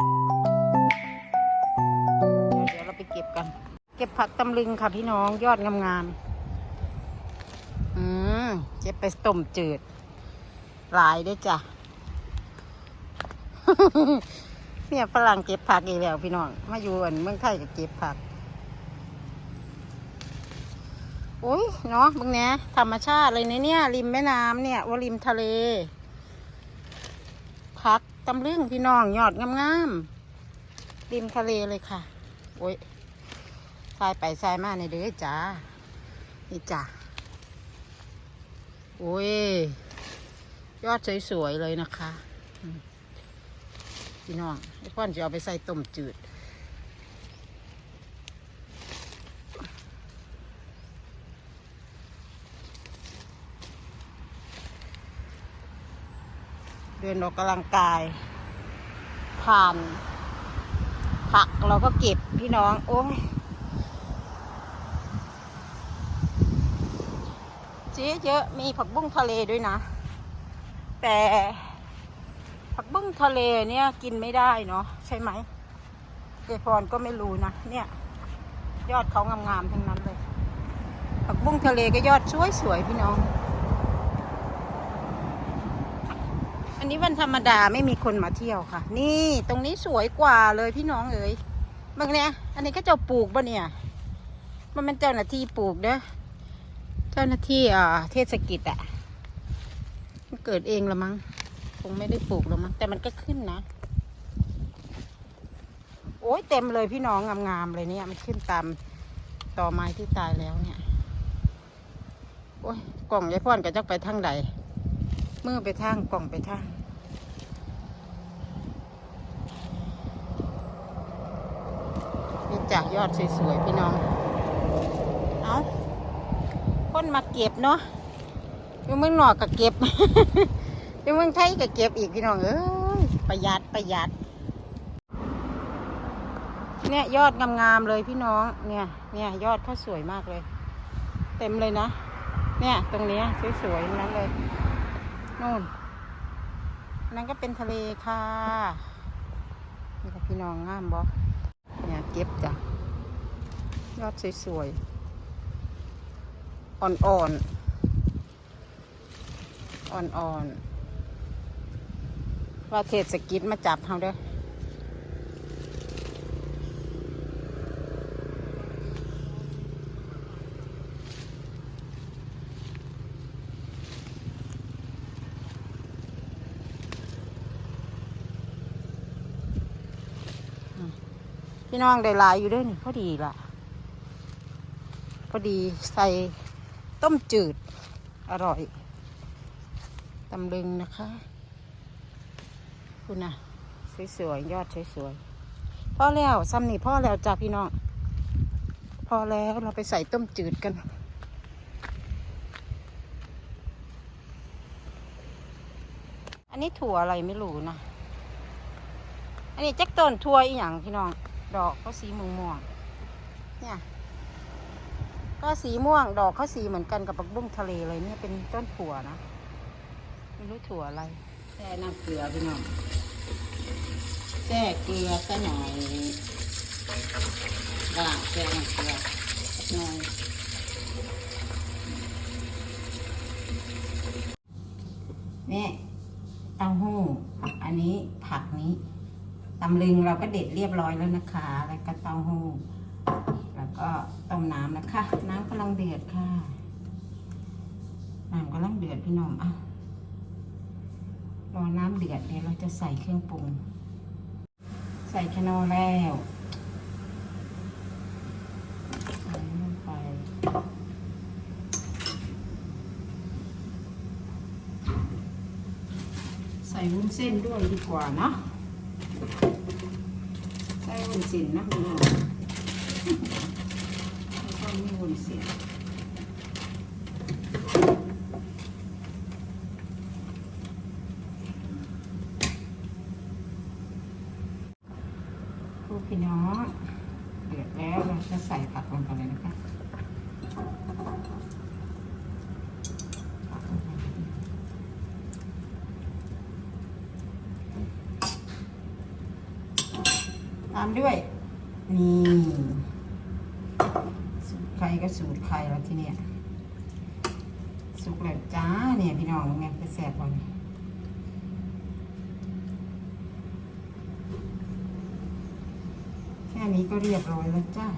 เดี๋ยวเราไปเก็บกัน เก็บผักตำลึงค่ะพี่น้องยอดงามๆอืมเก็บไปต้มจืด หลายด้วยจ้ะ เนี่ยฝรั่งเก็บผักอีกแล้วพี่น้อง มาอยู่อันเมืองไทยก็เก็บผักโอ้ยเนาะมึงเนี้ยธรรมชาติเลยเนี่ย ริมแม่น้ำเนี่ยว่าริมทะเล พัก ตำลึงพี่น้องยอดงามๆริมทะเลเลยค่ะ โอ้ยทรายไปทรายมาในเด้อจ้า นี่จ้าโอ้ย ยอดสวยๆเลยนะคะ พี่น้องไอ้พ่อนจะเอาไปใส่ต้มจืด เดินออกกำลังกาย ผ่าน ผักเราก็เก็บพี่น้อง โอ้ยเจ๊เยอะมีผักบุ้งทะเลด้วยนะ แต่ผักบุ้งทะเลเนี่ยกินไม่ได้เนาะใช่ไหมเจพรก็ไม่รู้นะเนี่ย ยอดเขางามๆทั้งนั้นเลยผักบุ้งทะเลก็ยอดสวยๆพี่น้อง อันนี้วันธรรมดาไม่มีคนมาเที่ยวค่ะ นี่ตรงนี้สวยกว่าเลยพี่น้องเอ๋ยบางเนี่ยอันนี้ก็เจ้าปลูกปะเนี่ย มันเป็นเจ้าหน้าที่ปลูกเด้อเจ้าหน้าที่อ่าเทศกิจอะมันเกิดเองละมั้งคงไม่ได้ปลูกละมั้งแต่มันก็ขึ้นนะ โอ้ยเต็มเลยพี่น้องงามๆเลยเนี่ย มันขึ้นตามต่อไม้ที่ตายแล้วเนี่ย โอ้ยกล่องยายพ่อนก็จะไปทางใด มือไปทางกล่องไปทางนี่จากยอดสวยๆพี่น้อง เอาคนมาเก็บเนาะอยู่เมืองนอกก็เก็บอยู่เมืองไทยก็เก็บอีกพี่น้องเอ้ยประหยัดประหยัด เนี่ยยอดงามๆเลยพี่น้อง เนี่ย เนี่ยยอดเขาสวยมากเลย เต็มเลยนะ เนี่ยตรงนี้สวยๆนั้นเลย นู่นนั่นก็เป็นทะเลค่ะนี่ค่ะพี่น้องงามบอเนี่ยเก็บจ้ะยอดสวยๆ อ่อนๆ อ่อนๆ ว่าเทศกิจมาจับเขาเด้อ พี่น้องได้หลายอยู่ด้วยนี่พอดีล่ะพอดีใส่ต้มจืด อร่อยตำลึงนะคะคุณน่ะสวยๆยอดสวยๆพ่อแล้วซ้ำนี่พ่อแล้วจ้าพี่น้องพอแล้วเราไปใส่ต้มจืดกันอันนี้ถั่วอะไรไม่รู้นะ อันนี้แจ็คต้นทั่วอีหยังพี่น้อง ดอกเขาสีม่วงม่วงเนี่ย ก็สีม่วง ดอกเขาสีเหมือนกันกับปักบุ้งทะเลเลยเนี่ยเป็นต้นถั่วนะ ไม่รู้ถั่วอะไรแช่น้ำเกลือพี่น้องแช่เกลือสักหน่อยบ้างแช่น้ำเกลือสักหน่อยนี่เต้าหู้ อันนี้ผักนี้ ตำลึงเราก็เด็ดเรียบร้อยแล้วนะคะ แล้วก็เต้าหู้ แล้วก็ต้มน้ำนะคะ น้ำกำลังเดือดค่ะ น้ำกำลังเดือดพี่น้องอะรอน้ำเดือดเดี๋ยวเราจะใส่เครื่องปรุง ใส่แคนอลแล้วใส่ลงไปใส่วุ้นเส้นด้วยดีกว่าเนาะ วุ้นเส้นนะพี่น้องไม่ต้องมีวุ้นเส้นลูกพี่น้องเดือดแล้วเราจะใส่ผักลงไปเลยนะคะผักลงไป ตามด้วย นี่สูตรใครก็สูตรใครแล้วทีเนี้ยสุกแล้วจ้าเนี่ยพี่น้องแม่ไปแสบก่อนแค่นี้ก็เรียบร้อยแล้วจ้า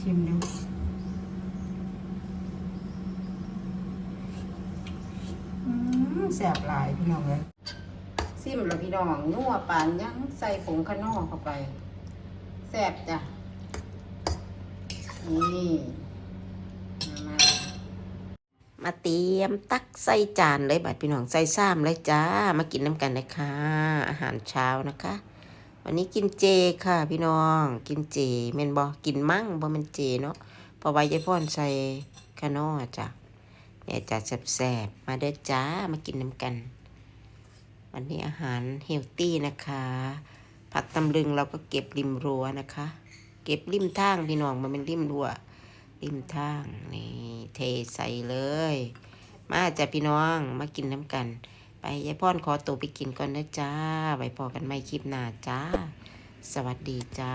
ชิมดูแสบหลายพี่น้องเลย ซิมแล้วพี่น้องนัวปานยังใส่ผงขนอเข้าไปแซ่บจ้ะ นี่มามาเตรียมตักใส่จานเลยบัดพี่น้องใส่ซ้ำเลยจ้า มากินน้ำกันนะคะ อาหารเช้านะคะ วันนี้กินเจค่ะ พี่น้อง กินเจเมนบอกินมั่งบ่แมันเจเนาะพอไว้ยายพ่อนใส่ขนอจ้ะเนี่ยจ้ะแซ่บๆมาเด้อจ้า มากินน้ำกัน วันนี้อาหารเฮลตี้นะคะ ผักตำลึงเราก็เก็บริมรั้วนะคะ เก็บริมทางพี่น้องมันเป็นริมรั้วริมทางนี่เทใส่เลย มาจ้ะพี่น้องมากินน้ำกัน ไปยายพ่อนขอตัวไปกินก่อนนะจ้าไว้พอกันไม่คลิปหน้าจ้า สวัสดีจ้า